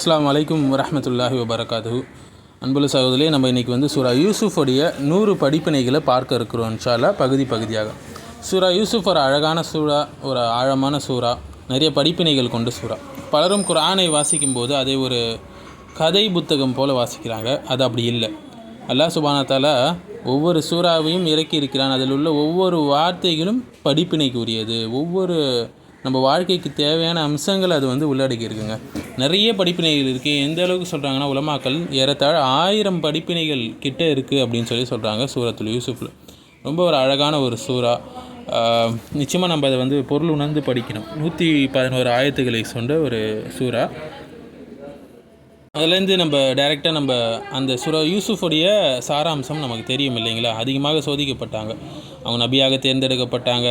அஸ்லாம் அலைக்கும் வரமத்துல்லாஹி வபரகாது அன்புள்ள சகோதரியே நம்ம இன்றைக்கி வந்து சூரா யூசுஃபுடைய நூறு படிப்பினைகளை பார்க்க இருக்கிறோம் இன்ஷால்லா பகுதி பகுதியாக. சூரா யூசுஃப் ஒரு அழகான சூறா ஒரு ஆழமான சூறா நிறைய படிப்பினைகள் கொண்ட சூறா. பலரும் குரானை வாசிக்கும் போது அதை ஒரு கதை புத்தகம் போல் வாசிக்கிறாங்க. அது அப்படி இல்லை. அல்லாஹ் சுபானத்தால் ஒவ்வொரு சூறாவையும் இறக்கி இருக்கிறான். அதில் உள்ள ஒவ்வொரு வார்த்தைகளும் படிப்பினைக்கு உரியது ஒவ்வொரு நம்ம வாழ்க்கைக்கு தேவையான அம்சங்கள் அது வந்து உள்ளடக்கி இருக்குங்க. நிறைய படிப்பினைகள் இருக்குது எந்த அளவுக்கு சொல்கிறாங்கன்னா உலமாக்கள் ஏறத்தாழ ஆயிரம் படிப்பினைகள் கிட்ட இருக்குது அப்படின்னு சொல்லி சொல்கிறாங்க சூரத்துல் யூசுஃபில். ரொம்ப ஒரு அழகான ஒரு சூறா. நிச்சயமாக நம்ம அதை வந்து பொருள் உணர்ந்து படிக்கணும். நூற்றி பதினோரு ஆயத்துக்களை சொன்ன ஒரு சூறா. அதுலேருந்து நம்ம டைரெக்டாக நம்ம அந்த சுரா யூசுஃபுடைய சாராம்சம் நமக்கு தெரியும் இல்லைங்களா? அதிகமாக சோதிக்கப்பட்டாங்க. அவங்க நபியாக தேர்ந்தெடுக்கப்பட்டாங்க.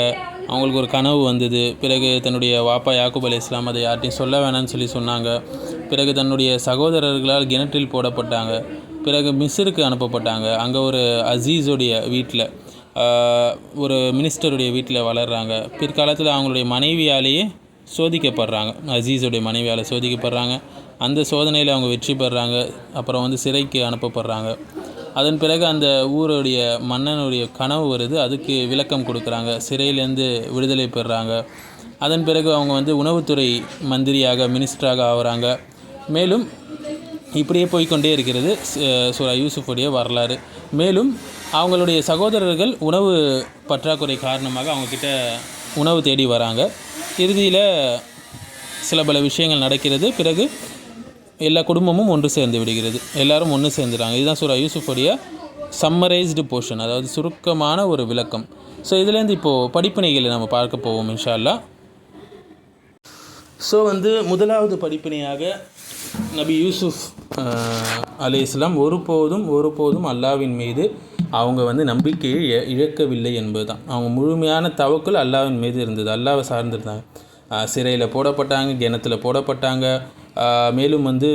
அவங்களுக்கு ஒரு கனவு வந்தது. பிறகு தன்னுடைய வாப்பா யாக்குப் அலி இஸ்லாம் அதை யார்ட்டையும் சொல்ல வேணாம்னு சொல்லி சொன்னாங்க. பிறகு தன்னுடைய சகோதரர்களால் கிணற்றில் போடப்பட்டாங்க. பிறகு மிஸ்ருக்கு அனுப்பப்பட்டாங்க. அங்கே ஒரு அசீஸுடைய வீட்டில் ஒரு மினிஸ்டருடைய வீட்டில் வளர்கிறாங்க பிற்காலத்தில் அவங்களுடைய மனைவியாலேயே சோதிக்கப்படுறாங்க. அசீஸுடைய மனைவியால் சோதிக்கப்படுறாங்க. அந்த சோதனையில் அவங்க வெற்றி பெறுறாங்க அப்புறம் வந்து சிறைக்கு அனுப்பப்படுறாங்க. அதன் பிறகு அந்த ஊருடைய மன்னனுடைய கனவு வருது. அதுக்கு விளக்கம் கொடுக்குறாங்க. சிறையிலேருந்து விடுதலை பெறுறாங்க அதன் பிறகு அவங்க வந்து உணவுத்துறை மந்திரியாக மினிஸ்டராக ஆகிறாங்க. மேலும் இப்படியே போய்க்கொண்டே இருக்கிறது சூரா யூசுஃபுடைய வரலாறு. மேலும் அவங்களுடைய சகோதரர்கள் உணவு பற்றாக்குறை காரணமாக அவங்கக்கிட்ட உணவு தேடி வராங்க. இறுதியில் சில பல விஷயங்கள் நடக்கிறது. பிறகு எல்லா குடும்பமும் ஒன்று சேர்ந்து விடுகிறது. எல்லாரும் ஒன்று சேர்ந்துறாங்க. இதுதான் சூரா யூசுஃபுடைய சம்மரைஸ்டு போர்ஷன் அதாவது சுருக்கமான ஒரு விளக்கம். ஸோ இதுலேருந்து இப்போது படிப்பினைகளை நம்ம பார்க்க போவோம் இன்ஷால்லா ஸோ வந்து முதலாவது படிப்பினையாக நபி யூசுஃப் அலி இஸ்லாம் ஒருபோதும் ஒருபோதும் அல்லாவின் மீது அவங்க வந்து நம்பிக்கையை இழக்கவில்லை என்பது தான் அவங்க முழுமையான தவக்குள் அல்லாவின் மீது இருந்தது. அல்லாவை சார்ந்திருந்தாங்க. சிறையில் போடப்பட்டாங்க கிணத்துல போடப்பட்டாங்க. மேலும் வந்து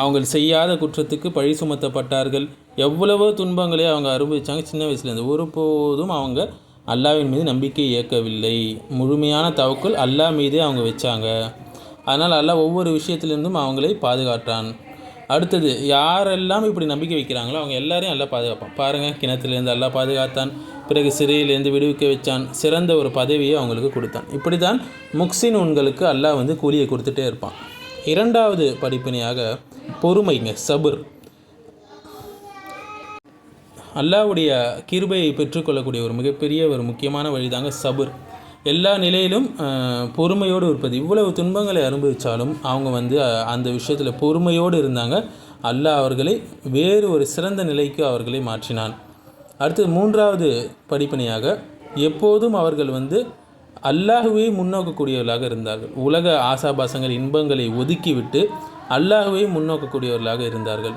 அவங்க செய்யாத குற்றத்துக்கு பழி சுமத்தப்பட்டார்கள். எவ்வளவோ துன்பங்களை அவங்க அனுபவித்தாங்க சின்ன வயசுலேருந்து. ஒருபோதும் அவங்க அல்லாவின் மீது நம்பிக்கை இயக்கவில்லை முழுமையான தவக்குள் அல்லாஹ் மீதே அவங்க வச்சாங்க. அதனால் அல்லாஹ் ஒவ்வொரு விஷயத்திலிருந்தும் அவங்களை பாதுகாற்றான் அடுத்தது யாரெல்லாம் இப்படி நம்பிக்கை வைக்கிறாங்களோ அவங்க எல்லாரையும் நல்லா பாதுகாப்பான். பாருங்கள் கிணத்துலேருந்து நல்லா பாதுகாத்தான். பிறகு சிறையிலேருந்து விடுவிக்க வச்சான். சிறந்த ஒரு பதவியை அவங்களுக்கு கொடுத்தான். இப்படி தான் முக்சின் உண்களுக்கு அல்லாஹ் வந்து கூலியை கொடுத்துட்டே இருப்பான். இரண்டாவது படிப்பினையாக பொறுமைங்க சபுர். அல்லாஹ்வுடைய கிருபையை பெற்றுக்கொள்ளக்கூடிய ஒரு மிகப்பெரிய ஒரு முக்கியமான வழிதாங்க சபுர். எல்லா நிலையிலும் பொறுமையோடு இருப்பது. இவ்வளவு துன்பங்களை அனுபவித்தாலும் அவங்க வந்து அந்த விஷயத்தில் பொறுமையோடு இருந்தாங்க. அல்லாஹ் அவர்களை வேறு ஒரு சிறந்த நிலைக்கு அவர்களை மாற்றினான். அடுத்து மூன்றாவது படிப்பணியாக எப்போதும் அவர்கள் வந்து அல்லாஹுவை முன்னோக்கக்கூடியவர்களாக இருந்தார்கள். உலக ஆசாபாசங்கள் இன்பங்களை ஒதுக்கிவிட்டு அல்லாஹுவை முன்னோக்கக்கூடியவர்களாக இருந்தார்கள்.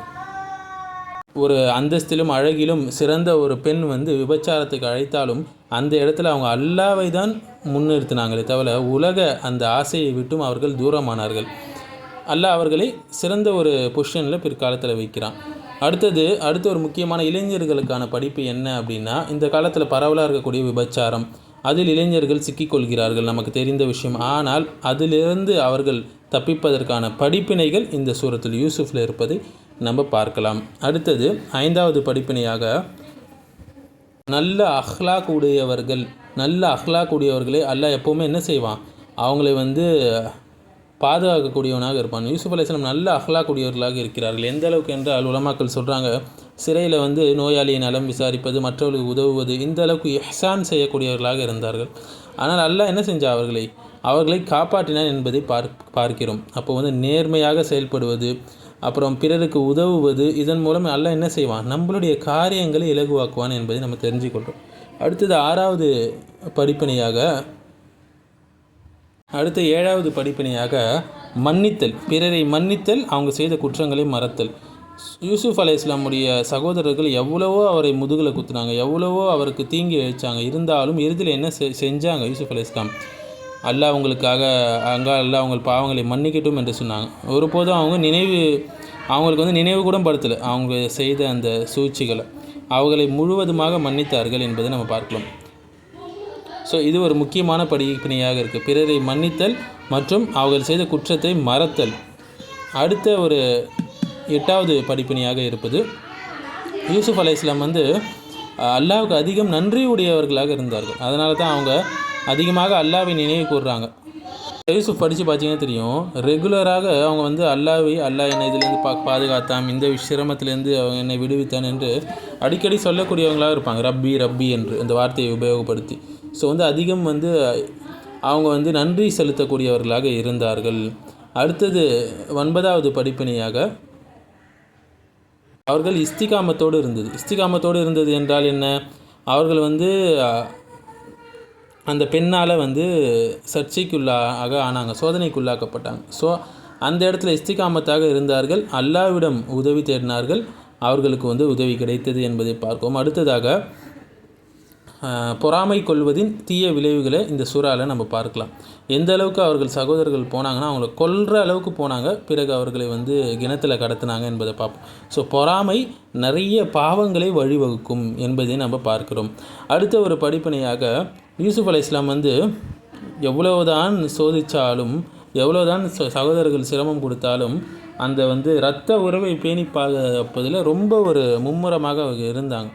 ஒரு அந்தஸ்திலும் அழகிலும் சிறந்த ஒரு பெண் வந்து விபச்சாரத்துக்கு அழைத்தாலும் அந்த இடத்துல அவங்க அல்லாவை தான் முன்னிறுத்தினாங்களே தவிர உலக அந்த ஆசையை விட்டும் அவர்கள் தூரமானார்கள். அல்லாஹ் அவர்களை சிறந்த ஒரு பொசிஷனில் பிற்காலத்தில் வைக்கிறான். அடுத்தது அடுத்த ஒரு முக்கியமான இளைஞர்களுக்கான படிப்பு என்ன அப்படின்னா இந்த காலத்தில் பரவலாக இருக்கக்கூடிய விபச்சாரம். அதில் இளைஞர்கள் சிக்கிக்கொள்கிறார்கள் நமக்கு தெரிந்த விஷயம். ஆனால் அதிலிருந்து அவர்கள் தப்பிப்பதற்கான படிப்பினைகள் இந்த சூரத்தில் யூசுஃபில் இருப்பதை நம்ம பார்க்கலாம். அடுத்தது ஐந்தாவது படிப்பினையாக நல்ல அஹ்லாக் உடையவர்கள் நல்ல அஹ்லாக் உடையவர்களே அல்லாஹ் எப்போவுமே என்ன செய்வான்? அவங்களை வந்து பாதுகாக்கக்கூடியவனாக இருப்பான். யூசுப் அலிஸ்லாம் நல்ல அஹ்லாக் உடையவர்களாக இருக்கிறார்கள். எந்த அளவுக்கு என்றால் உலமாக்கள் சொல்கிறாங்க சிறையில் வந்து நோயாளியின் நலம் விசாரிப்பது மற்றவர்களுக்கு உதவுவது இந்த அளவுக்கு இஹ்சான் செய்யக்கூடியவர்களாக இருந்தார்கள். ஆனால் அல்லாஹ் என்ன செஞ்சா அவர்களை? அவர்களை காப்பாற்றினான் என்பதை பார்க் பார்க்கிறோம். அப்போ வந்து நேர்மையாக செயல்படுவது அப்புறம் பிறருக்கு உதவுவது இதன் மூலம் அல்லாஹ் என்ன செய்வான்? நம்மளுடைய காரியங்களை இலகுவாக்குவான் என்பதை நம்ம தெரிஞ்சுக்கொள்கிறோம் அடுத்தது ஆறாவது படிப்பினையாக அடுத்த ஏழாவது படிப்பினையாக மன்னித்தல். பிறரை மன்னித்தல் அவங்க செய்த குற்றங்களை மறத்தல். யூசுஃப் அலை இஸ்லாமுடைய சகோதரர்கள் எவ்வளவோ அவரை முதுகில் குத்துனாங்க எவ்வளவோ அவருக்கு தீங்கி இழைச்சாங்க இருந்தாலும் இறுதியில் என்ன செஞ்சாங்க யூசுஃப் அலை இஸ்லாம் அல்லாஹ் அவங்களுக்காக அங்கே அல்லாஹ் அவங்க பாவங்களை மன்னிக்கட்டும் என்று சொன்னாங்க. ஒருபோதும் அவங்க நினைவு அவங்களுக்கு வந்து நினைவு கூட படுத்தலை. அவங்க செய்த அந்த சூழ்ச்சிகளை அவர்களை முழுவதுமாக மன்னித்தார்கள் என்பதை நம்ம பார்க்கலாம். ஸோ இது ஒரு முக்கியமான படிப்பினையாக இருக்குது பிறரை மன்னித்தல் மற்றும் அவர்கள் செய்த குற்றத்தை மறத்தல். அடுத்த ஒரு எட்டாவது படிப்பினையாக இருப்பது யூசுஃப் அலை இஸ்லாம் வந்து அல்லாவுக்கு அதிகம் நன்றி உடையவர்களாக இருந்தார்கள். அதனால தான் அவங்க அதிகமாக அல்லாவை நினைவு கூறுறாங்க. யூசுப் படித்து பார்த்தீங்கன்னா தெரியும் ரெகுலராக அவங்க வந்து அல்லாவை அல்லாஹ் என்னை இதுலேருந்து பா பாதுகாத்தான் இந்த விஷிரமத்துலேருந்து அவங்க என்னை விடுவித்தான் என்று அடிக்கடி சொல்லக்கூடியவங்களாக இருப்பாங்க. ரப்பி ரப்பி என்று இந்த வார்த்தையை உபயோகப்படுத்தி. ஸோ வந்து அதிகம் வந்து அவங்க வந்து நன்றி செலுத்தக்கூடியவர்களாக இருந்தார்கள். அடுத்தது ஒன்பதாவது படிப்பினையாக அவர்கள் இஸ்திகாமத்தோடு இருந்தது. இஸ்திகாமத்தோடு இருந்தது என்றால் என்ன? அவர்கள் வந்து அந்த பெண்ணால் வந்து சர்ச்சைக்குள்ளாக ஆனாங்க சோதனைக்குள்ளாக்கப்பட்டாங்க. ஸோ அந்த இடத்துல இஸ்திகாமத்தாக இருந்தார்கள். அல்லாவிடம் உதவி தேடினார்கள். அவர்களுக்கு வந்து உதவி கிடைத்தது என்பதை பார்ப்போம். அடுத்ததாக பொறாமை கொள்வதின் தீய விளைவுகளை இந்த சூறாவில் நம்ம பார்க்கலாம். எந்த அளவுக்கு அவர்கள் சகோதரர்கள் போனாங்கன்னா அவங்கள கொல்ற அளவுக்கு போனாங்க. பிறகு அவர்களை வந்து கிணத்தில் கடத்தினாங்க என்பதை பார்ப்போம். ஸோ பொறாமை நிறைய பாவங்களை வழிவகுக்கும் என்பதை நம்ம பார்க்கிறோம். அடுத்த ஒரு படிப்பினையாக யூசுப் அலி இஸ்லாம் வந்து எவ்வளவுதான் சோதித்தாலும் எவ்வளோதான் ச- சகோதரர்கள் சிரமம் கொடுத்தாலும் அந்த வந்து இரத்த உறவை பேணி பாதுகாப்பதில் ரொம்ப ஒரு மும்முரமாக அவங்க இருந்தாங்க.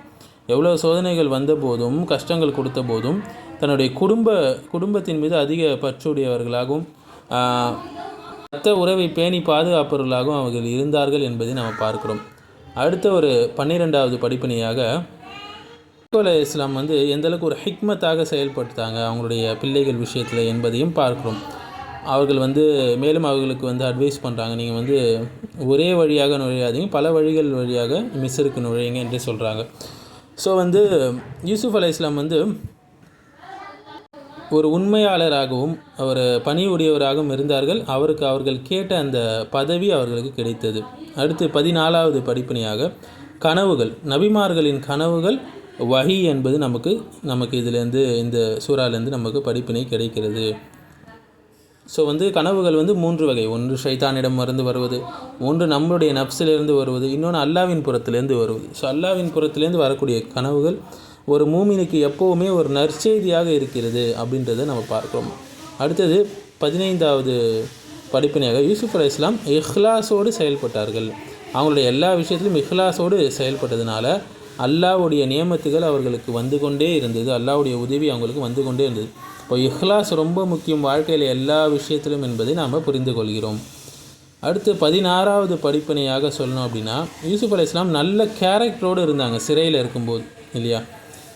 எவ்வளோ சோதனைகள் வந்த போதும் கஷ்டங்கள் கொடுத்த போதும் தன்னுடைய குடும்ப குடும்பத்தின் மீது அதிக பற்றுடையவர்களாகவும் இரத்த உறவை பேணி பாதுகாப்பவர்களாகவும் அவர்கள் இருந்தார்கள் என்பதை நாம் பார்க்கிறோம். அடுத்த ஒரு பன்னிரெண்டாவது படிப்பினையாக அலை இஸ்லாம் வந்து எந்தளவுக்கு ஒரு ஹிக்மத்தாக செயல்பட்டாங்க அவங்களுடைய பிள்ளைகள் விஷயத்தில் என்பதையும் பார்க்கிறோம். அவர்கள் வந்து மேலும் அவர்களுக்கு வந்து அட்வைஸ் பண்ணுறாங்க நீங்கள் வந்து ஒரே வழியாக நுழையாதீங்க. பல வழிகள் வழியாக மிஸ்ருக்கு நுழையுங்க என்று சொல்கிறாங்க ஸோ வந்து யூசுஃப் அலை இஸ்லாம் வந்து ஒரு உண்மையாளராகவும் அவர் பணி உடையவராகவும் இருந்தார்கள். அவருக்கு அவர்கள் கேட்ட அந்த பதவி அவர்களுக்கு கிடைத்தது. அடுத்து பதினாலாவது படிப்பினையாக கனவுகள். நபிமார்களின் கனவுகள் வகி என்பது நமக்கு நமக்கு இதிலேருந்து இந்த சூறாலேருந்து நமக்கு படிப்பினை கிடைக்கிறது. ஸோ வந்து கனவுகள் வந்து மூன்று வகை. ஒன்று ஷைத்தானிடம் இருந்து வருவது ஒன்று நம்மளுடைய நப்ஸிலிருந்து வருவது இன்னொன்று அல்லாவின் புறத்திலேருந்து வருவது. ஸோ அல்லாவின் புறத்திலேருந்து வரக்கூடிய கனவுகள் ஒரு மூமினுக்கு எப்போவுமே ஒரு நற்செய்தியாக இருக்கிறது அப்படின்றத நம்ம பார்க்குறோம். அடுத்தது பதினைந்தாவது படிப்பினையாக யூசுப் அலி இஸ்லாம் இஹ்லாஸோடு செயல்பட்டார்கள். அவங்களுடைய எல்லா விஷயத்திலும் இஹ்லாஸோடு செயல்பட்டதுனால அல்லாஹ்வுடைய நியமத்துகள் அவர்களுக்கு வந்து கொண்டே இருந்தது. அல்லாவுடைய உதவி அவங்களுக்கு வந்து கொண்டே இருந்தது. இப்போ இஹ்லாஸ் ரொம்ப முக்கியம் வாழ்க்கையில் எல்லா விஷயத்திலும் என்பதை நாம் புரிந்து கொள்கிறோம். அடுத்து பதினாறாவது படிப்பினையாக சொல்லணும் அப்படின்னா யூசுப் அலி இஸ்லாம் நல்ல கேரக்டரோடு இருந்தாங்க. சிறையில் இருக்கும்போது இல்லையா?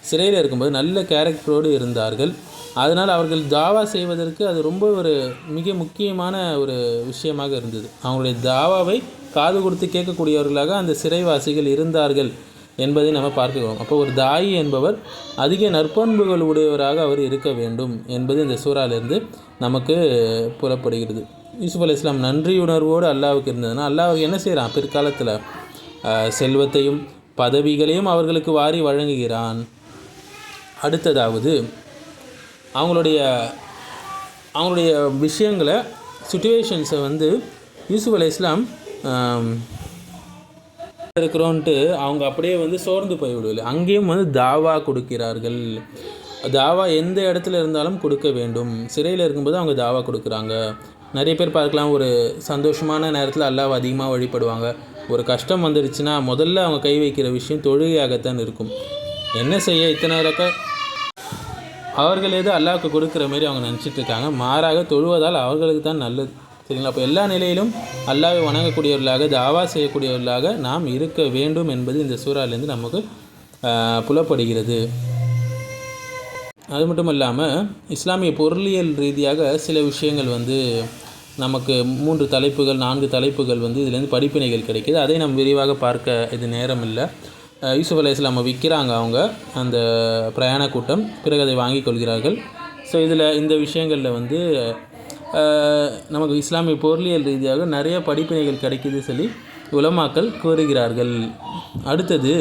சிறையில் இருக்கும்போது நல்ல கேரக்டரோடு இருந்தார்கள். அதனால் அவர்கள் தாவா செய்வதற்கு அது ரொம்ப ஒரு மிக முக்கியமான ஒரு விஷயமாக இருந்தது. அவங்களுடைய தாவாவை காது கொடுத்து கேட்கக்கூடியவர்களாக அந்த சிறைவாசிகள் இருந்தார்கள். என்பதை நம்ம பார்க்கிறோம். அப்போ ஒரு தாயி என்பவர் அதிக நற்பண்புகள் உடையவராக அவர் இருக்க வேண்டும் என்பது இந்த சூறாலிருந்து நமக்கு புலப்படுகிறது. யூசுப் அலி இஸ்லாம் நன்றியுணர்வோடு அல்லாவுக்கு இருந்ததுன்னா அல்லாஹ் என்ன செய்கிறான்? பிற்காலத்தில் செல்வத்தையும் பதவிகளையும் அவர்களுக்கு வாரி வழங்குகிறான். அடுத்ததாவது அவங்களுடைய அவங்களுடைய விஷயங்களை சுச்சுவேஷன்ஸை வந்து யூசுப் அலி இஸ்லாம் இருக்கிறோன்ட்டு அவங்க அப்படியே வந்து சோர்ந்து போய்விடவில்லை அங்கேயும் வந்து தாவா கொடுக்கிறார்கள். தாவா எந்த இடத்துல இருந்தாலும் கொடுக்க வேண்டும். சிறையில் இருக்கும்போது அவங்க தாவா கொடுக்குறாங்க. நிறைய பேர் பார்க்கலாம் ஒரு சந்தோஷமான நேரத்தில் அல்லாஹ் அதிகமாக வழிபடுவாங்க. ஒரு கஷ்டம் வந்துடுச்சுன்னா முதல்ல அவங்க கை வைக்கிற விஷயம் தொழுகையாகத்தான் இருக்கும். என்ன செய்ய இத்தனை ரக்க அவர்கள் எது அல்லாவுக்கு கொடுக்குற மாதிரி அவங்க நினச்சிட்டு இருக்காங்க. மாறாக தொழுவதால் அவர்களுக்கு தான் நல்லது. சரிங்களா? அப்போ எல்லா நிலையிலும் அல்லாவை வணங்கக்கூடியவர்களாக தாவா செய்யக்கூடியவர்களாக நாம் இருக்க வேண்டும் என்பது இந்த சூறாலேருந்து நமக்கு புலப்படுகிறது. அது மட்டும் இல்லாமல் இஸ்லாமிய பொருளியல் ரீதியாக சில விஷயங்கள் வந்து நமக்கு மூன்று தலைப்புகள் நான்கு தலைப்புகள் வந்து இதுலேருந்து படிப்பினைகள் கிடைக்கிது. அதை நம்ம விரிவாக பார்க்க இது நேரம் இல்லை யூசுஃப் அலி இஸ்லாமை விற்கிறாங்க அவங்க அந்த பிரயாண கூட்டம். பிறகு அதை வாங்கி கொள்கிறார்கள். ஸோ இதில் இந்த விஷயங்களில் வந்து நமக்கு இஸ்லாமிய பொருளியல் ரீதியாக நிறைய படிப்பினைகள் கிடைக்குது சொல்லி உலமாக்கள் கூறுகிறார்கள். அடுத்தது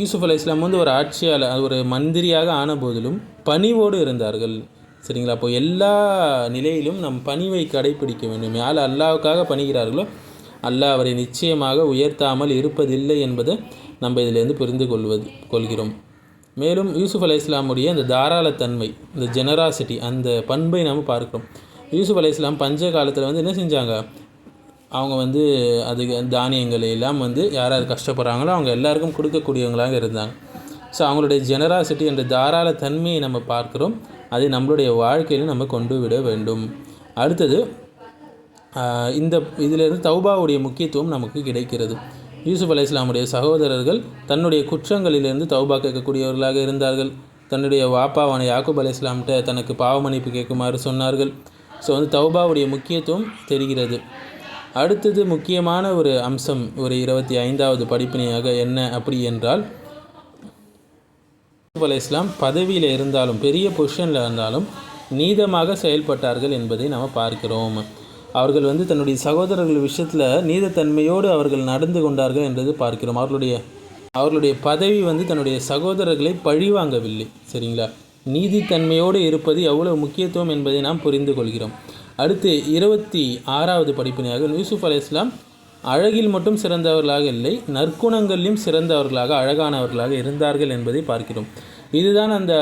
யூசுஃப் அலி இஸ்லாம் வந்து ஒரு ஆட்சியாளர் ஒரு மந்திரியாக ஆன போதிலும் பணிவோடு இருந்தார்கள். சரிங்களா? அப்போ எல்லா நிலையிலும் நம் பணிவை கடைபிடிக்க வேண்டும். யார் அல்லாவுக்காக பணிகிறார்களோ அல்லாஹ் அவரை நிச்சயமாக உயர்த்தாமல் இருப்பதில்லை என்பதை நம்ம இதிலேருந்து புரிந்து கொள்வது கொள்கிறோம். மேலும் யூசுஃப் அலை இஸ்லாமுடைய அந்த தாராளத்தன்மை இந்த ஜெனராசிட்டி அந்த பண்பை நாம் பார்க்கிறோம். யூசுஃப் அலை இஸ்லாம் பஞ்ச காலத்தில் வந்து என்ன செஞ்சாங்க? அவங்க வந்து அதுக்கு தானியங்கள் எல்லாம் வந்து யார் யார் கஷ்டப்படுறாங்களோ அவங்க எல்லாருக்கும் கொடுக்கக்கூடியவங்களாக இருந்தாங்க. ஸோ அவங்களுடைய ஜெனராசிட்டி என்ற தாராள தன்மையை நம்ம பார்க்குறோம். அதை நம்மளுடைய வாழ்க்கையில் நம்ம கொண்டு விட வேண்டும். அடுத்தது இந்த இதிலிருந்து தௌபாவுடைய முக்கியத்துவம் நமக்கு கிடைக்கிறது. யூசுப் அலி இஸ்லாமுடைய சகோதரர்கள் தன்னுடைய குற்றங்களிலிருந்து தௌபா கேட்கக்கூடியவர்களாக இருந்தார்கள். தன்னுடைய வாப்பாவான யாக்கூப் அலி இஸ்லாம்கிட்ட தனக்கு பாவமன்னிப்பு கேட்குமாறு சொன்னார்கள். ஸோ வந்து தௌபாவுடைய முக்கியத்துவம் தெரிகிறது. அடுத்தது முக்கியமான ஒரு அம்சம் ஒரு இருபத்தி ஐந்தாவது படிப்பினையாக என்ன அப்படி என்றால் யூசுப் அலை இஸ்லாம் பதவியில் இருந்தாலும் பெரிய பொசிஷனில் இருந்தாலும் நீதமாக செயல்பட்டார்கள் என்பதை நாம் பார்க்கிறோம். அவர்கள் வந்து தன்னுடைய சகோதரர்கள் விஷயத்தில் நீதத்தன்மையோடு அவர்கள் நடந்து கொண்டார்கள் என்றது பார்க்கிறோம். அவர்களுடைய அவர்களுடைய பதவி வந்து தன்னுடைய சகோதரர்களை பழிவாங்கவில்லை. சரிங்களா? நீதித்தன்மையோடு இருப்பது எவ்வளவு முக்கியத்துவம் என்பதை நாம் புரிந்து கொள்கிறோம். அடுத்து இருபத்தி ஆறாவது படிப்பினையாக யூசுப் அலி இஸ்லாம் அழகில் மட்டும் சிறந்தவர்களாக இல்லை நற்குணங்களிலும் சிறந்தவர்களாக அழகானவர்களாக இருந்தார்கள் என்பதை பார்க்கிறோம். இதுதான் அந்த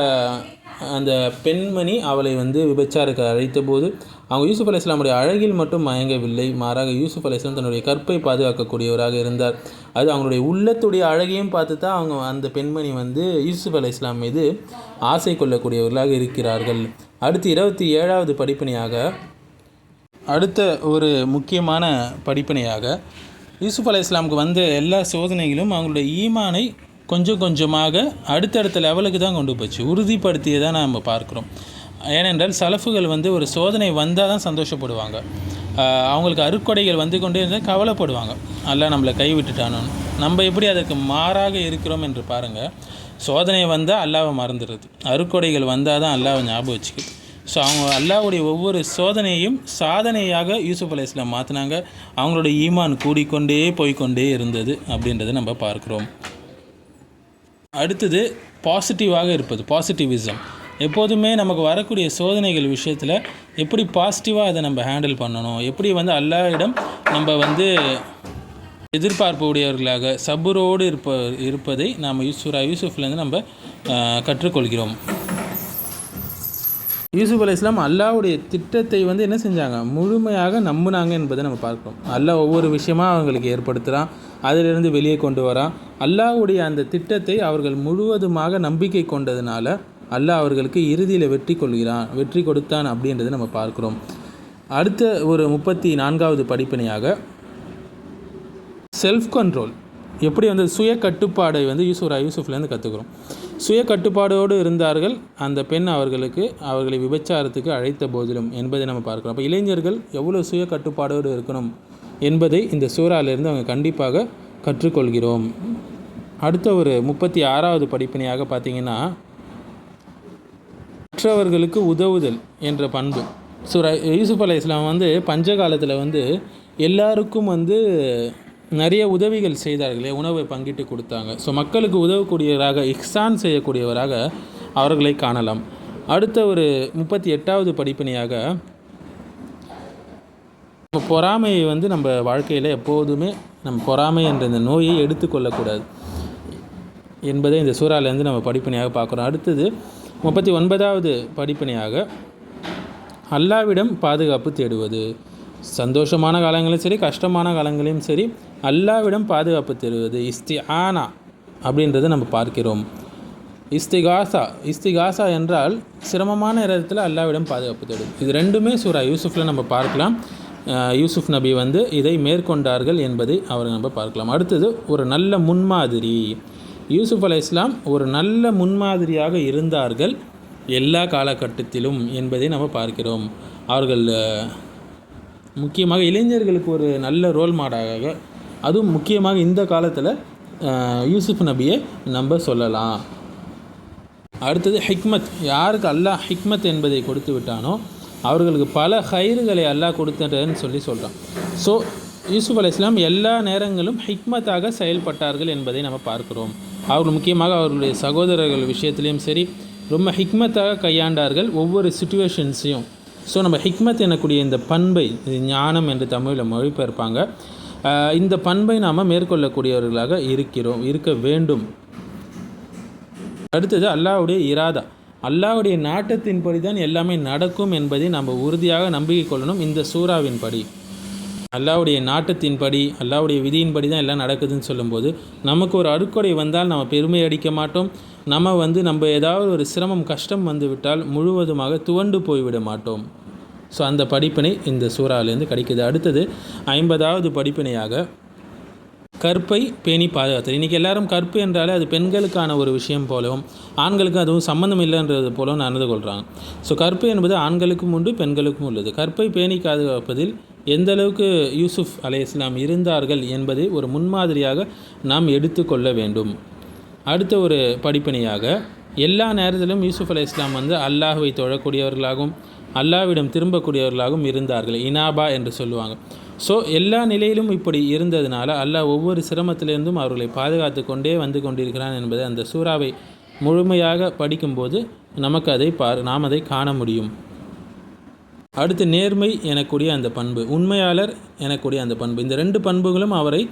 அந்த பெண்மணி அவளை வந்து விபச்சாருக்கு அழைத்தபோது அவங்க யூசுப் அலி இஸ்லாமுடைய அழகில் மட்டும் மயங்கவில்லை மாறாக யூசுப் அலி இஸ்லாம் தன்னுடைய கற்பை பாதுகாக்கக்கூடியவராக இருந்தார். அது அவங்களுடைய உள்ளத்துடைய அழகையும் பார்த்து தான் அவங்க அந்த பெண்மணி வந்து யூசுப் அலி இஸ்லாம் மீது ஆசை கொள்ளக்கூடியவர்களாக இருக்கிறார்கள். அடுத்து இருபத்தி ஏழாவது படிப்பினையாக அடுத்த ஒரு முக்கியமான படிப்பினையாக யூசுப் அலி இஸ்லாமுக்கு வந்த எல்லா சோதனைகளும் அவங்களுடைய ஈமானை கொஞ்சம் கொஞ்சமாக அடுத்தடுத்த லெவலுக்கு தான் கொண்டு போச்சு. உறுதிப்படுத்தியதாக நம்ம பார்க்குறோம். ஏனென்றால் சலஃபுகள் வந்து ஒரு சோதனை வந்தால் தான் சந்தோஷப்படுவாங்க. அவங்களுக்கு அருக்கொடைகள் வந்து கொண்டே இருந்தால் கவலைப்படுவாங்க. அல்ல நம்மளை கைவிட்டுட்டானோன்னு நம்ம எப்படி அதற்கு மாறாக இருக்கிறோம் என்று பாருங்கள் சோதனை வந்தால் அல்லாவை மறந்துடுது அருக்கொடைகள் வந்தால் தான் அல்லாவை ஞாபகம் வச்சுக்குது ஸோ அவங்க அல்லாவுடைய ஒவ்வொரு சோதனையும் சாதனையாக யூசுப் அலி இஸ்லாம் மாற்றினாங்க அவங்களுடைய ஈமான் கூடிக்கொண்டே போய்க்கொண்டே இருந்தது அப்படின்றத நம்ம பார்க்குறோம். அடுத்தது பாசிட்டிவாக இருப்பது பாசிட்டிவிசம் எப்போதுமே நமக்கு வரக்கூடிய சோதனைகள் விஷயத்தில் எப்படி பாசிட்டிவாக அதை நம்ம ஹேண்டில் பண்ணணும்? எப்படி வந்து அல்லாவிடம் நம்ம வந்து எதிர்பார்ப்பு உடையவர்களாக சபுரோடு இருப்ப இருப்பதை நாம் யூசுரா யூசுஃப்லேருந்து நம்ம கற்றுக்கொள்கிறோம். யூசுப் அலி இஸ்லாம் அல்லாவுடைய திட்டத்தை வந்து என்ன செஞ்சாங்க? முழுமையாக நம்பினாங்க என்பதை நம்ம பார்க்கிறோம். அல்லாஹ் ஒவ்வொரு விஷயமா அவங்களுக்கு ஏற்படுத்துகிறான் அதிலிருந்து வெளியே கொண்டு வரான். அல்லாஹ்வுடைய அந்த திட்டத்தை அவர்கள் முழுவதுமாக நம்பிக்கை கொண்டதுனால அல்லாஹ் அவர்களுக்கு இறுதியில் வெற்றி கொள்கிறான் வெற்றி கொடுத்தான் அப்படின்றத நம்ம பார்க்குறோம். அடுத்த ஒரு முப்பத்தி நான்காவது படிப்பினையாக செல்ஃப் கண்ட்ரோல் எப்படி வந்து சுய கட்டுப்பாடை வந்து யூசுரா யூசுஃப்லேருந்து கற்றுக்குறோம் சுய கட்டுப்பாடோடு இருந்தார்கள் அந்த பெண் அவர்களுக்கு அவர்களை விபச்சாரத்துக்கு அழைத்த போதிலும் என்பதை நம்ம பார்க்கிறோம். அப்போ இளைஞர்கள் எவ்வளோ சுய கட்டுப்பாடோடு இருக்கணும் என்பதை இந்த சூறாலிருந்து அவங்க கண்டிப்பாக கற்றுக்கொள்கிறோம். அடுத்த ஒரு முப்பத்தி ஆறாவது படிப்பினையாக பார்த்தீங்கன்னா மற்றவர்களுக்கு உதவுதல் என்ற பண்பு. சூரா யூசுப் அலை இஸ்லாம் வந்து பஞ்ச காலத்தில் வந்து எல்லாருக்கும் வந்து நிறைய உதவிகள் செய்தார்களே உணவை பங்கிட்டு கொடுத்தாங்க. ஸோ மக்களுக்கு உதவக்கூடியவராக இஹ்சான் செய்யக்கூடியவராக அவர்களை காணலாம். அடுத்த ஒரு முப்பத்தி எட்டாவது படிப்பினையாக நம்ம பொறாமையை வந்து நம்ம வாழ்க்கையில் எப்போதுமே நம்ம பொறாமை என்ற இந்த நோயை எடுத்துக்கொள்ளக்கூடாது என்பதை இந்த சூறாலேருந்து நம்ம படிப்பினையாக பார்க்குறோம். அடுத்தது முப்பத்தி ஒன்பதாவது படிப்பினையாக அல்லாவிடம் பாதுகாப்பு தேடுவது. சந்தோஷமான காலங்களிலும் சரி கஷ்டமான காலங்களிலும் சரி அல்லாவிடம் பாதுகாப்பு தேடுவது. இஸ்தி ஆனா அப்படின்றத நம்ம பார்க்கிறோம். இஸ்திகாசா இஸ்திகாசா என்றால் சிரமமான நேரத்தில் அல்லாவிடம் பாதுகாப்பு தேடும் இது ரெண்டுமே சூரா யூசுஃபில் நம்ம பார்க்கலாம். யூசுஃப் நபி வந்து இதை மேற்கொண்டார்கள் என்பதை அவரை நம்ம பார்க்கலாம். அடுத்தது ஒரு நல்ல முன்மாதிரி. யூசுப் அலை இஸ்லாம் ஒரு நல்ல முன்மாதிரியாக இருந்தார்கள் எல்லா காலகட்டத்திலும் என்பதை நம்ம பார்க்கிறோம். அவர்கள் முக்கியமாக இளைஞர்களுக்கு ஒரு நல்ல ரோல் மாடலாக அதுவும் முக்கியமாக இந்த காலத்தில் யூசுப் நபியை நம்ம சொல்லலாம். அடுத்தது ஹிக்மத். யாருக்கு அல்லாஹ் ஹிக்மத் என்பதை கொடுத்து விட்டானோ அவர்களுக்கு பல ஹைறுகளை அல்லாஹ் கொடுத்துட்டேன்னு சொல்லி சொல்கிறான் ஸோ யூசுப் அலி இஸ்லாம் எல்லா நேரங்களும் ஹிக்மத்தாக செயல்பட்டார்கள் என்பதை நம்ம பார்க்கிறோம். அவர்கள் முக்கியமாக அவர்களுடைய சகோதரர்கள் விஷயத்துலேயும் சரி ரொம்ப ஹிக்மத்தாக கையாண்டார்கள் ஒவ்வொரு சுச்சுவேஷன்ஸையும் ஸோ நம்ம ஹிக்மத் எனக்கூடிய இந்த பண்பை இது ஞானம் என்று தமிழில் மொழிபெயர்ப்பாங்க. இந்த பண்பை நாம் மேற்கொள்ளக்கூடியவர்களாக இருக்கிறோம் இருக்க வேண்டும். அடுத்தது அல்லாவுடைய இராதா. அல்லாஹ்வுடைய நாட்டத்தின்படி தான் எல்லாமே நடக்கும் என்பதை நம்ம உறுதியாக நம்பிக்கை கொள்ளணும் இந்த சூறாவின் படி அல்லாவுடைய நாட்டத்தின்படி அல்லாவுடைய விதியின்படி தான் எல்லாம் நடக்குதுன்னு சொல்லும்போது நமக்கு ஒரு அறுக்கொடை வந்தால் நம்ம பெருமை அடிக்க மாட்டோம். நம்ம வந்து நம்ம ஏதாவது ஒரு சிரமம் கஷ்டம் வந்து விட்டால் முழுவதுமாக துவண்டு போய்விட மாட்டோம். ஸோ அந்த படிப்பினை இந்த சூறாவிலேருந்து கிடைக்குது. அடுத்தது ஐம்பதாவது படிப்பினையாக கற்பை பேணி பாதுகாத்தல். இன்றைக்கி எல்லாரும் கற்பு என்றாலே அது பெண்களுக்கான ஒரு விஷயம் போலவும் ஆண்களுக்கு அதுவும் சம்மந்தம் இல்லைன்றது போலவும் நடந்து கொள்கிறாங்க ஸோ கற்பு என்பது ஆண்களுக்கும் உண்டு பெண்களுக்கும் உள்ளது. கற்பை பேணி பாதுகாப்பதில் எந்த அளவுக்கு யூசுஃப் அலை இஸ்லாம் இருந்தார்கள் என்பதை ஒரு முன்மாதிரியாக நாம் எடுத்துக்கொள்ள வேண்டும். அடுத்த ஒரு படிப்பினையாக எல்லா நேரத்திலும் யூசுஃப் அலே இஸ்லாம் வந்து அல்லாஹுவை தொழக்கூடியவர்களாகவும் அல்லாவிடம் திரும்பக்கூடியவர்களாகவும் இருந்தார்கள். இனாபா என்று சொல்லுவாங்க. ஸோ எல்லா நிலையிலும் இப்படி இருந்ததுனால அல்லாஹ் ஒவ்வொரு சிரமத்திலிருந்தும் அவர்களை பாதுகாத்து கொண்டே வந்து கொண்டிருக்கிறான் என்பதை அந்த சூறாவை முழுமையாக படிக்கும்போது நமக்கு அதை பா நாம் அதை காண முடியும். அடுத்து நேர்மை எனக்கூடிய அந்த பண்பு உண்மையாளர் எனக்கூடிய அந்த பண்பு. இந்த ரெண்டு பண்புகளும் அவரை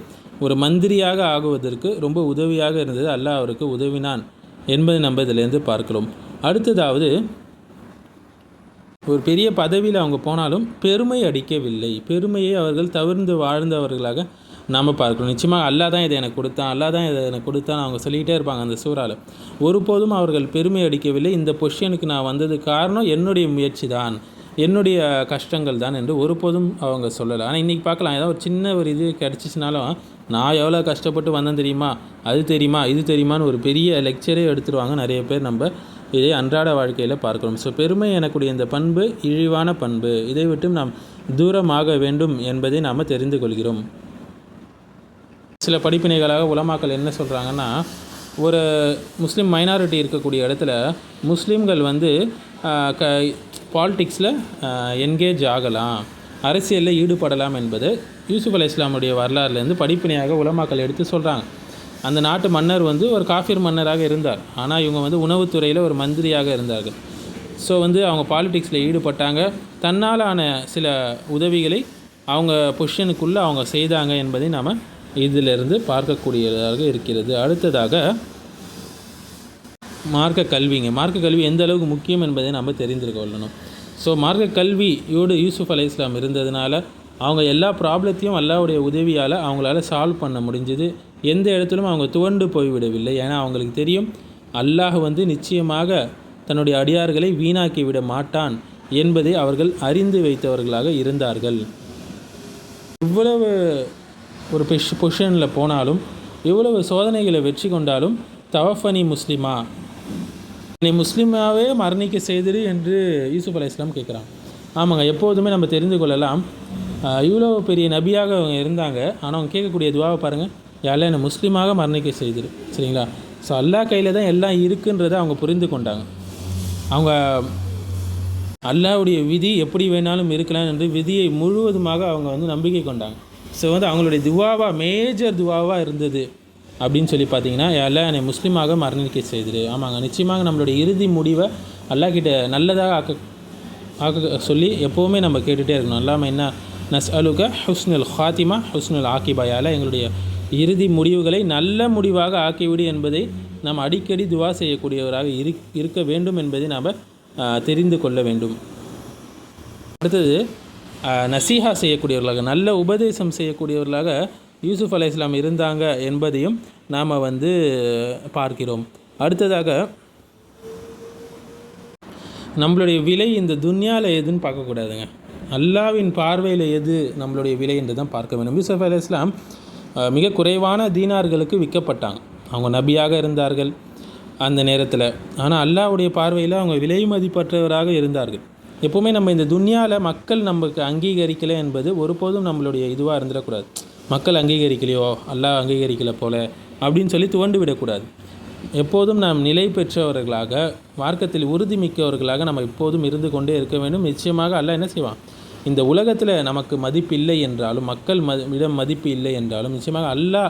ஒரு மந்திரியாக ஆகுவதற்கு ரொம்ப உதவியாக இருந்தது. அல்லாஹ் அவருக்கு உதவினான் என்பதை நம்ம இதிலேருந்து பார்க்கிறோம். அடுத்ததாவது ஒரு பெரிய பதவியில் அவங்க போனாலும் பெருமை அடிக்கவில்லை. பெருமையை அவர்கள் தவிர்ந்து வாழ்ந்தவர்களாக நாம் பார்க்கணும் நிச்சயமாக அல்லா தான் இதை எனக்கு கொடுத்தான் அல்லா தான் இதை எனக்கு கொடுத்தான் அவங்க சொல்லிக்கிட்டே இருப்பாங்க அந்த சூறாவில் ஒருபோதும் அவர்கள் பெருமை அடிக்கவில்லை. இந்த பொஷனுக்கு நான் வந்தது காரணம் என்னுடைய முயற்சி தான் என்னுடைய கஷ்டங்கள் தான் என்று ஒருபோதும் அவங்க சொல்லலை. ஆனால் இன்றைக்கி பார்க்கலாம். ஏதாவது ஒரு சின்ன ஒரு இது கிடச்சிச்சினாலும் நான் எவ்வளோ கஷ்டப்பட்டு வந்தேன் தெரியுமா? அது தெரியுமா? இது தெரியுமான்னு ஒரு பெரிய லெக்சரே எடுத்துருவாங்க நிறைய பேர் நம்ம இதை அன்றாட வாழ்க்கையில் பார்க்கிறோம். ஸோ பெருமை எனக்குடைய இந்த பண்பு இழிவான பண்பு. இதை விட்டும் நாம் தூரமாக வேண்டும் என்பதை நாம் தெரிந்து கொள்கிறோம். சில படிப்பினைகளாக உலமாக்கள் என்ன சொல்கிறாங்கன்னா ஒரு முஸ்லீம் மைனாரிட்டி இருக்கக்கூடிய இடத்துல முஸ்லீம்கள் வந்து க பாலிட்டிக்ஸில் என்கேஜ் ஆகலாம். அரசியலில் ஈடுபடலாம் என்பது யூசுப் அலி இஸ்லாமுடைய வரலாறுலேருந்து படிப்பினையாக உலமாக்கள் எடுத்து சொல்கிறாங்க அந்த நாட்டு மன்னர் வந்து ஒரு காஃபிர் மன்னராக இருந்தார். ஆனால் இவங்க வந்து உணவுத்துறையில் ஒரு மந்திரியாக இருந்தார்கள். ஸோ வந்து அவங்க பாலிடிக்ஸில் ஈடுபட்டாங்க. தன்னாலான சில உதவிகளை அவங்க பொஷனுக்குள்ளே அவங்க செய்தாங்க என்பதை நாம் இதிலிருந்து பார்க்கக்கூடியதாக இருக்கிறது. அடுத்ததாக மார்க்க கல்விங்க. மார்க்க கல்வி எந்த அளவுக்கு முக்கியம் என்பதை நம்ம தெரிந்திருக்க கொள்ளணும். ஸோ மார்க்க கல்வியோடு யூசுஃப் அலை இஸ்லாம் இருந்ததுனால அவங்க எல்லா ப்ராப்ளத்தையும் அல்லாவுடைய உதவியால் அவங்களால சால்வ் பண்ண முடிஞ்சுது. எந்த இடத்துலும் அவங்க துவண்டு போய்விடவில்லை. ஏன்னா அவங்களுக்கு தெரியும் அல்லாஹ் வந்து நிச்சயமாக தன்னுடைய அடியார்களை வீணாக்கி விட மாட்டான் என்பதை அவர்கள் அறிந்து வைத்தவர்களாக இருந்தார்கள். இவ்வளவு ஒரு பொஷனில் போனாலும் இவ்வளவு சோதனைகளை வெற்றி கொண்டாலும் தவஃபனி முஸ்லிமா நீ முஸ்லீமாவே மரணிக்க செய்திரு என்று யூசுப் அலி இஸ்லாம் கேட்குறான். ஆமாங்க எப்போதுமே நம்ம தெரிந்து கொள்ளலாம். இவ்வளோ பெரிய நபியாக அவங்க இருந்தாங்க. ஆனால் அவங்க கேட்கக்கூடிய துவாவை பாருங்கள் யாரில் என்னை முஸ்லீமாக மரணிக்க செய்திரு. சரிங்களா? ஸோ அல்லா கையில் தான் எல்லாம் இருக்குன்றதை அவங்க புரிந்து கொண்டாங்க. அவங்க அல்லாவுடைய விதி எப்படி வேணாலும் இருக்கலாம் என்று விதியை முழுவதுமாக அவங்க வந்து நம்பிக்கை கொண்டாங்க. ஸோ வந்து அவங்களுடைய துவாவாக மேஜர் துவாவாக இருந்தது. அப்படின்னு சொல்லி பார்த்தீங்கன்னா எல்லாம் என்னை முஸ்லீமாக மரணிக்க செய்திரு. ஆமாங்க நிச்சயமாக நம்மளுடைய இறுதி முடிவை அல்லா கிட்ட நல்லதாக ஆக்க ஆக்க சொல்லி எப்போவுமே நம்ம கேட்டுகிட்டே இருக்கணும். அல்லாமல் என்ன நஸ் அலுக ஹுஸ்னுல் ஹாத்திமா ஹுஸ்னுல் ஆக்கிபாயால் எங்களுடைய இறுதி முடிவுகளை நல்ல முடிவாக ஆக்கிவிடு என்பதை நாம் அடிக்கடி துவா செய்யக்கூடியவராக இரு இருக்க வேண்டும் என்பதை நாம் தெரிந்து கொள்ள வேண்டும். அடுத்தது நசீஹா செய்யக்கூடியவர்களாக நல்ல உபதேசம் செய்யக்கூடியவர்களாக யூசுஃப் அலை இஸ்லாம் இருந்தாங்க என்பதையும் நாம் வந்து பார்க்கிறோம். அடுத்ததாக நம்மளுடைய விலை இந்த துன்யாவில் எதுன்னு பார்க்கக்கூடாதுங்க. அல்லாவின் பார்வையில் எது நம்மளுடைய விலை என்று தான் பார்க்க வேண்டும். யூசுஃப் அலி இஸ்லாம் மிக குறைவான தீனார்களுக்கு விற்கப்பட்டாங்க அவங்க நபியாக இருந்தார்கள் அந்த நேரத்தில். ஆனால் அல்லாவுடைய பார்வையில் அவங்க விலை மதிப்பற்றவராக இருந்தார்கள். எப்போவுமே நம்ம இந்த துன்யாவில் மக்கள் நமக்கு அங்கீகரிக்கலை என்பது ஒருபோதும் நம்மளுடைய இதுவாக இருந்துடக்கூடாது. மக்கள் அங்கீகரிக்கலையோ அல்லாஹ் அங்கீகரிக்கலை போல அப்படின்னு சொல்லி துவண்டு விடக்கூடாது. எப்போதும் நாம் நிலை பெற்றவர்களாக மார்க்கத்தில் உறுதிமிக்கவர்களாக நம்ம எப்போதும் இருந்து கொண்டே இருக்க வேண்டும். நிச்சயமாக அல்ல என்ன செய்வான்? இந்த உலகத்தில் நமக்கு மதிப்பு இல்லை என்றாலும் மக்கள் ம இடம் மதிப்பு இல்லை என்றாலும் நிச்சயமாக அல்லா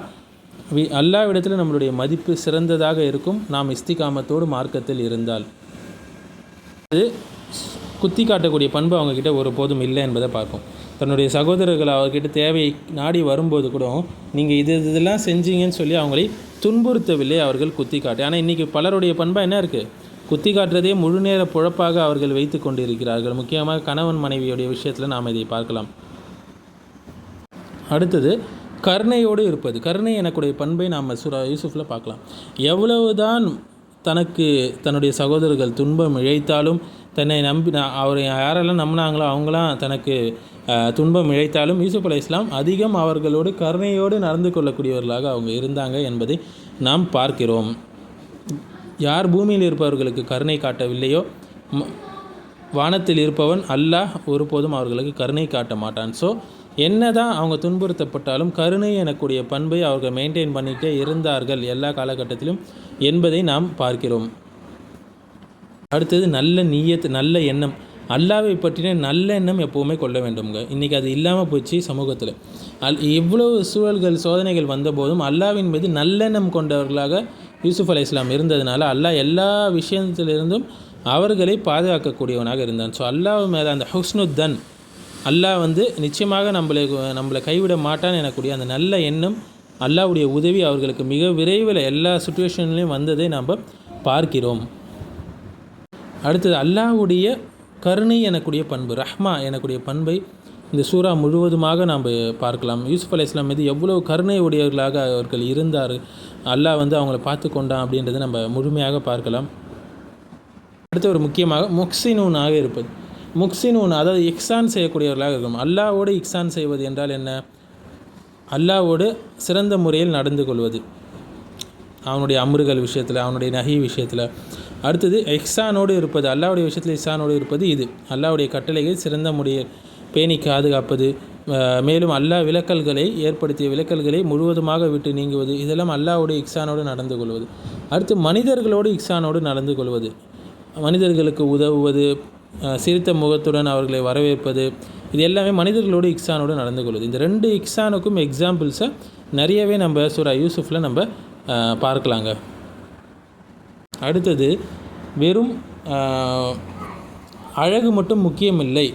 வி அல்லாவிடத்தில் நம்மளுடைய மதிப்பு சிறந்ததாக இருக்கும். நாம் இஸ்திகாமத்தோடு மார்க்கத்தில் இருந்தால். அது குத்தி காட்டக்கூடிய பண்பு அவங்கக்கிட்ட ஒரு போதும் இல்லை என்பதை பார்ப்போம். தன்னுடைய சகோதரர்கள் அவர்கிட்ட தேவையை நாடி வரும்போது கூட நீங்கள் இது இதெல்லாம் செஞ்சீங்கன்னு சொல்லி அவங்களை துன்புறுத்தவில்லை அவர்கள் குத்தி காட்டு. ஆனால் இன்றைக்கி பலருடைய பண்பாக என்ன இருக்குது குத்தி காட்டுறதே முழு பொழப்பாக புழப்பாக அவர்கள் வைத்து கொண்டிருக்கிறார்கள். முக்கியமாக கணவன் மனைவியுடைய விஷயத்தில் நாம் இதை பார்க்கலாம். அடுத்தது கருணையோடு இருப்பது. கருணை எனக்குடைய பண்பை நாம் சுரா யூசுஃபில் பார்க்கலாம். எவ்வளவுதான் தனக்கு தன்னுடைய சகோதரர்கள் துன்பம் இழைத்தாலும் தன்னை நம்பி அவரை யாரெல்லாம் நம்பினாங்களோ அவங்களாம் தனக்கு துன்பம் இழைத்தாலும் யூசுப் அலி இஸ்லாம் அதிகம் அவர்களோடு கருணையோடு நடந்து கொள்ளக்கூடியவர்களாக அவங்க இருந்தாங்க என்பதை நாம் பார்க்கிறோம். யார் பூமியில் இருப்பவர்களுக்கு கருணை காட்டவில்லையோ ம- வானத்தில் இருப்பவன் அல்லாஹ் ஒருபோதும் அவர்களுக்கு கருணை காட்ட மாட்டான். ஸோ என்னதான் அவங்க துன்புறுத்தப்பட்டாலும் கருணை எனக்கூடிய பண்பை அவர்கள் மெயின்டைன் பண்ணிகிட்டே இருந்தார்கள் எல்லா காலகட்டத்திலும் என்பதை நாம் பார்க்கிறோம். அடுத்தது நல்ல நீயத் நல்ல எண்ணம். அல்லாவை பற்றின நல்லெண்ணம் எப்போவுமே கொள்ள வேண்டும்ங்க. இன்றைக்கி அது இல்லாமல் போச்சு சமூகத்தில். அல் எவ்வளவு சூழல்கள் சோதனைகள் வந்தபோதும் அல்லாவின் மீது நல்லெண்ணம் கொண்டவர்களாக யூசுஃப் அலை இஸ்லாம் இருந்ததுனால அல்லாஹ் எல்லா விஷயத்திலிருந்தும் அவர்களை பாதுகாக்கக்கூடியவனாக இருந்தான். ஸோ அல்லாஹ் மேலே அந்த ஹுஸ்னுத்தன் அல்லாஹ் வந்து நிச்சயமாக நம்மளை நம்மளை கைவிட மாட்டான் எனக்கூடிய அந்த நல்ல எண்ணம் அல்லாவுடைய உதவி அவர்களுக்கு மிக விரைவில் எல்லா சுச்சுவேஷன்லேயும் வந்ததை நாம் பார்க்கிறோம். அடுத்தது அல்லாஹ்வுடைய கருணை எனக்கூடிய பண்பு ரஹ்மா எனக்கூடிய பண்பை இந்த சூரா முழுவதுமாக நாம் பார்க்கலாம். யூசுஃப் அலி இஸ்லாம் மீது எவ்வளோ கருணை உடையவர்களாக அவர்கள் இருந்தார் அல்லாஹ் வந்து அவங்கள பார்த்து கொண்டான் அப்படின்றத நம்ம முழுமையாக பார்க்கலாம். அடுத்து ஒரு முக்கியமாக முக்சினூனாக இருப்பது. முக்சினூன் அதாவது இக்ஸான் செய்யக்கூடியவர்களாக இருக்கும் அல்லாவோடு இக்ஸான் செய்வது என்றால் என்ன? அல்லாவோடு சிறந்த முறையில் நடந்து கொள்வது. அவனுடைய அமறுகள் விஷயத்தில் அவனுடைய நகை விஷயத்தில் அடுத்தது எக்ஸானோடு இருப்பது. அல்லாவுடைய விஷயத்தில் இஹ்சானோடு இருப்பது இது. அல்லாவுடைய கட்டளைகள் சிறந்த முறையில் பேணி பாதுகாப்பது. மேலும் அல்லாஹ் விலக்கல்களை ஏற்படுத்திய விலக்கல்களை முழுவதுமாக விட்டு நீங்குவது. இதெல்லாம் அல்லாவுடைய இக்ஸானோடு நடந்து கொள்வது. அடுத்து மனிதர்களோடு இக்ஸானோடு நடந்து கொள்வது. மனிதர்களுக்கு உதவுவது சிரித்த முகத்துடன் அவர்களை வரவேற்பது. இது எல்லாமே மனிதர்களோடு இக்ஸானோடு நடந்து கொள்வது. இந்த ரெண்டு இக்ஸானுக்கும் எக்ஸாம்பிள்ஸை நிறையவே நம்ம சூரா யூசுஃபில் நம்ம பார்க்கலாங்க. அடுத்தது வெறும் அழகு மட்டும் முக்கியமில்லை.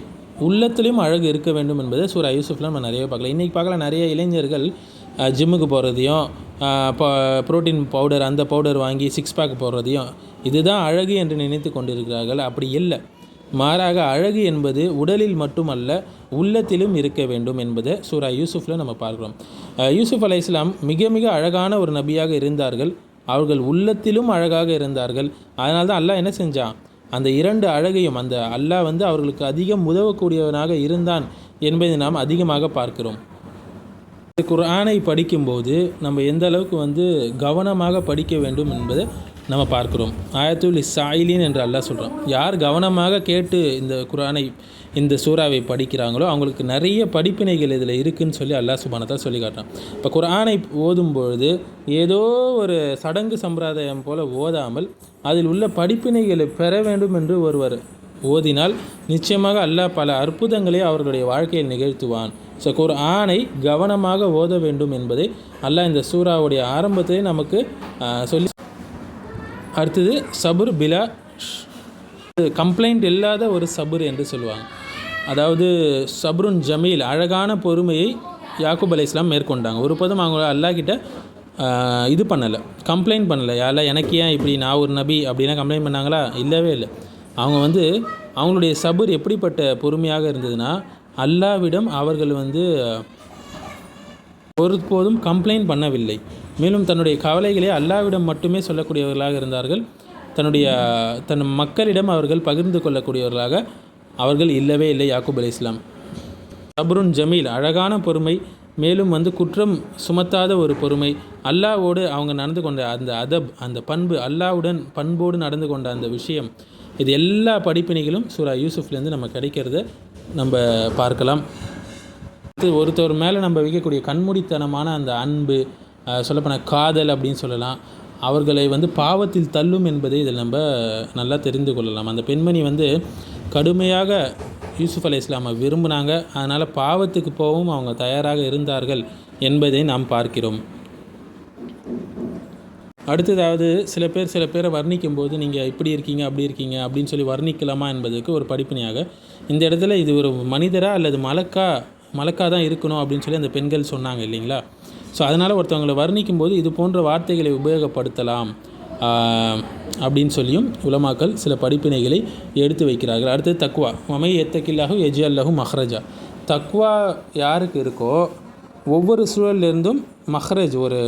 உள்ளத்துலேயும் அழகு இருக்க வேண்டும் என்பதை சூரா யூசுஃபில் நம்ம நிறைய பார்க்கலாம் இன்றைக்கி பார்க்கலாம் நிறைய இளைஞர்கள் ஜிம்முக்கு போகிறதையும் ப்ரோட்டீன் பவுடர் அந்த பவுடர் வாங்கி சிக்ஸ் பேக் போடுறதையும் இதுதான் அழகு என்று நினைத்து கொண்டிருக்கிறார்கள். அப்படி இல்லை. மாறாக அழகு என்பது உடலில் மட்டுமல்ல உள்ளத்திலும் இருக்க வேண்டும் என்பதை சூரா யூசுஃபில் நம்ம பார்க்கிறோம். யூசுஃப் அலை இஸ்லாம் மிக மிக அழகான ஒரு நபியாக இருந்தார்கள். அவர்கள் உள்ளத்திலும் அழகாக இருந்தார்கள். அதனால தான் அல்லாஹ் என்ன செஞ்சான்? அந்த இரண்டு அழகையும் அந்த அல்லாஹ் வந்து அவர்களுக்கு அதிகம் உதவக்கூடியவனாக இருந்தான் என்பதை நாம் அதிகமாக பார்க்கிறோம். இந்த குரானை படிக்கும்போது நம்ம எந்த அளவுக்கு வந்து கவனமாக படிக்க வேண்டும் என்பதை நம்ம பார்க்கிறோம். ஆயத்துல் இஸ்ஸாயிலின் என்று அல்லாஹ் சொல்கிறோம் யார் கவனமாக கேட்டு இந்த குரானை இந்த சூறாவை படிக்கிறாங்களோ அவங்களுக்கு நிறைய படிப்பினைகள் இதில் இருக்குதுன்னு சொல்லி அல்லாஹ் சுபானத்தா சொல்லி காட்டுறான். இப்போ குரானை ஓதும் பொழுது ஏதோ ஒரு சடங்கு சம்பிரதாயம் போல் ஓதாமல் அதில் உள்ள படிப்பினைகளை பெற வேண்டும் என்று ஒருவர் ஓதினால் நிச்சயமாக அல்லாஹ் பல அற்புதங்களை அவர்களுடைய வாழ்க்கையில் நிகழ்த்துவான். ஸோ குர்ஆனை கவனமாக ஓத வேண்டும் என்பதை அல்லாஹ் இந்த சூறாவுடைய ஆரம்பத்திலே நமக்கு சொல்லி அடுத்தது சபுர் பிலா கம்ப்ளைண்ட் இல்லாத ஒரு சபுர் என்று சொல்லுவாங்க. அதாவது சப்ருன் ஜமீல் அழகான பொறுமையை யாக்கூப் அலை இஸ்லாம் மேற்கொண்டாங்க. ஒரு போதும் அவங்க அல்லாஹ் கிட்ட இது பண்ணலை கம்ப்ளைண்ட் பண்ணலை. யாரில் எனக்கு ஏன் இப்படி நான் ஒரு நபி அப்படின்னா கம்ப்ளைண்ட் பண்ணாங்களா? இல்லவே இல்லை. அவங்க வந்து அவங்களுடைய சபுர் எப்படிப்பட்ட பொறுமையாக இருந்ததுன்னா அல்லாவிடம் அவர்கள் வந்து ஒருபோதும் கம்ப்ளைண்ட் பண்ணவில்லை. மேலும் தன்னுடைய கவலைகளை அல்லாவிடம் மட்டுமே சொல்லக்கூடியவர்களாக இருந்தார்கள். தன்னுடைய தன் மக்களிடம் அவர்கள் பகிர்ந்து கொள்ளக்கூடியவர்களாக அவர்கள் இல்லவே இல்லை யாக்கூப் அலி இஸ்லாம். சப்ருன் ஜமீல் அழகான பொறுமை மேலும் வந்து குற்றம் சுமத்தாத ஒரு பொறுமை அல்லாவோடு அவங்க நடந்து கொண்ட அந்த அதப் அந்த பண்பு அல்லாவுடன் பண்போடு நடந்து கொண்ட அந்த விஷயம் இது எல்லா படிப்பினைகளும் சூரா யூசுஃப்லேருந்து நம்ம கிடைக்கிறத நம்ம பார்க்கலாம். ஒருத்தர் மேலே நம்ம வைக்கக்கூடிய கண்மூடித்தனமான அந்த அன்பு சொல்லப்போனால் காதல் அப்படின்னு சொல்லலாம். அவர்களை வந்து பாவத்தில் தள்ளும் என்பதை இதில் நம்ம நல்லா தெரிந்து கொள்ளலாம். அந்த பெண்மணி வந்து கடுமையாக யூசுஃப் அலி இஸ்லாமை விரும்பினாங்க. அதனால் பாவத்துக்கு போகவும் அவங்க தயாராக இருந்தார்கள் என்பதை நாம் பார்க்கிறோம். அடுத்ததாவது சில பேர் சில பேரை வர்ணிக்கும் போது நீங்கள் இப்படி இருக்கீங்க அப்படி இருக்கீங்க அப்படின்னு சொல்லி வர்ணிக்கலாமா என்பதற்கு ஒரு படிப்பினையாக இந்த இடத்துல இது ஒரு மனிதரா அல்லது மலக்கா மலக்கா தான் இருக்கணும் அப்படின்னு சொல்லி அந்த பெண்கள் சொன்னாங்க இல்லைங்களா? ஸோ அதனால் ஒருத்தவங்களை வர்ணிக்கும் போது இது போன்ற வார்த்தைகளை உபயோகப்படுத்தலாம் அப்படின்னு சொல்லியும் உலமாக்கள் சில படிப்பினைகளை எடுத்து வைக்கிறார்கள். அடுத்தது தக்வா. மமை எத்தக்கில்லாகும் எஜி அல்லஹும் மஹ்ரஜா. தக்வா யாருக்கு இருக்கோ ஒவ்வொரு சூழல்லேருந்தும் மஹ்ரஜ் ஒரு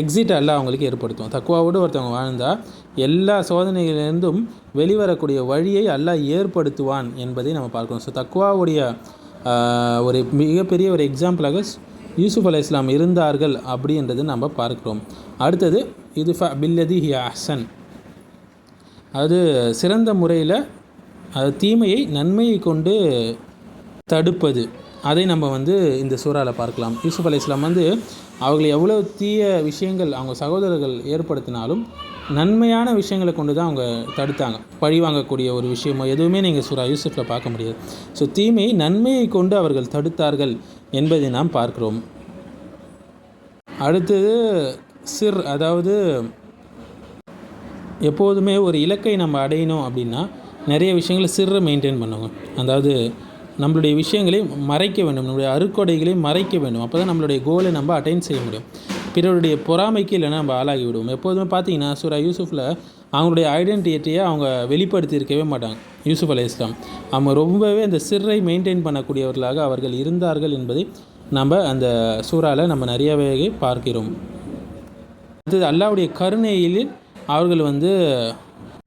எக்ஸிட் அல்ல அவங்களுக்கு ஏற்படுத்தும். தக்குவாவோடு ஒருத்தவங்க வாழ்ந்தால் எல்லா சோதனைகளிலிருந்தும் வெளிவரக்கூடிய வழியை அல்லாஹ் ஏற்படுத்துவான் என்பதை நம்ம பார்க்கணும். ஸோ தக்குவாவுடைய ஒரு மிகப்பெரிய ஒரு எக்ஸாம்பிளாக யூசுஃப் அலை இஸ்லாம் இருந்தார்கள் அப்படின்றது நம்ம பார்க்குறோம். அடுத்தது இது ஃப பில்லதி ஹி அஹ்சன். அது சிறந்த முறையில் அது தீமையை நன்மையை கொண்டு தடுப்பது. அதை நம்ம வந்து இந்த சூறாவில் பார்க்கலாம். யூசுஃப் அலை இஸ்லாம் வந்து அவர்களை எவ்வளோ தீய விஷயங்கள் அவங்க சகோதரர்கள் ஏற்படுத்தினாலும் நன்மையான விஷயங்களை கொண்டு தான் அவங்க தடுத்தாங்க. பழி வாங்கக்கூடிய ஒரு விஷயமோ எதுவுமே நீங்கள் சூரா யூசுஃபில் பார்க்க முடியாது. ஸோ தீமையை நன்மையை கொண்டு அவர்கள் தடுத்தார்கள். என்பதை நாம் பார்க்கிறோம். அடுத்தது சிர் அதாவது எப்போதுமே ஒரு இலக்கை நம்ம அடையணும் அப்படின்னா நிறைய விஷயங்களை சிறு மெயின்டைன் பண்ணுவோம் அதாவது நம்மளுடைய விஷயங்களை மறைக்க வேண்டும். நம்மளுடைய அறுக்கொடைகளை மறைக்க வேண்டும். அப்போ தான் நம்மளுடைய கோலை நம்ம அட்டைன் செய்ய முடியும். பிறருடைய பொறாமைக்கு இல்லைன்னா நம்ம ஆளாகி விடுவோம் எப்போதுமே பார்த்தீங்கன்னா சூரா யூசுஃபில் அவங்களுடைய ஐடென்டிட்டியை அவங்க வெளிப்படுத்தி இருக்கவே மாட்டாங்க. யூசுப் அலி இஸ்லாம். அவங்க ரொம்பவே அந்த சிறை மெயின்டைன் பண்ணக்கூடியவர்களாக அவர்கள் இருந்தார்கள் என்பதை நம்ம அந்த சூறாவில் நம்ம நிறையவே பார்க்கிறோம். அடுத்தது அல்லாவுடைய கருணையில் அவர்கள் வந்து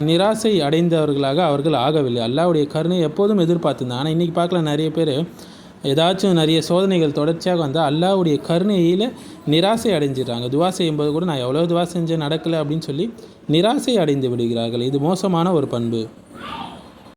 நிராசை அடைந்தவர்களாக அவர்கள் ஆகவில்லை. அல்லாவுடைய கருணை எப்போதும் எதிர்பார்த்துருந்தாங்க. ஆனால் இன்றைக்கி பார்க்கலாம் நிறைய பேர் ஏதாச்சும் நிறைய சோதனைகள் தொடர்ச்சியாக வந்தால் அல்லாவுடைய கருணையில் நிராசை அடைஞ்சிடுறாங்க. துவா செய்யும்போது கூட நான் எவ்வளோ துவா செஞ்சேன் நடக்கலை அப்படின்னு சொல்லி நிராசை அடைந்து விடுகிறார்கள். இது மோசமான ஒரு பண்பு.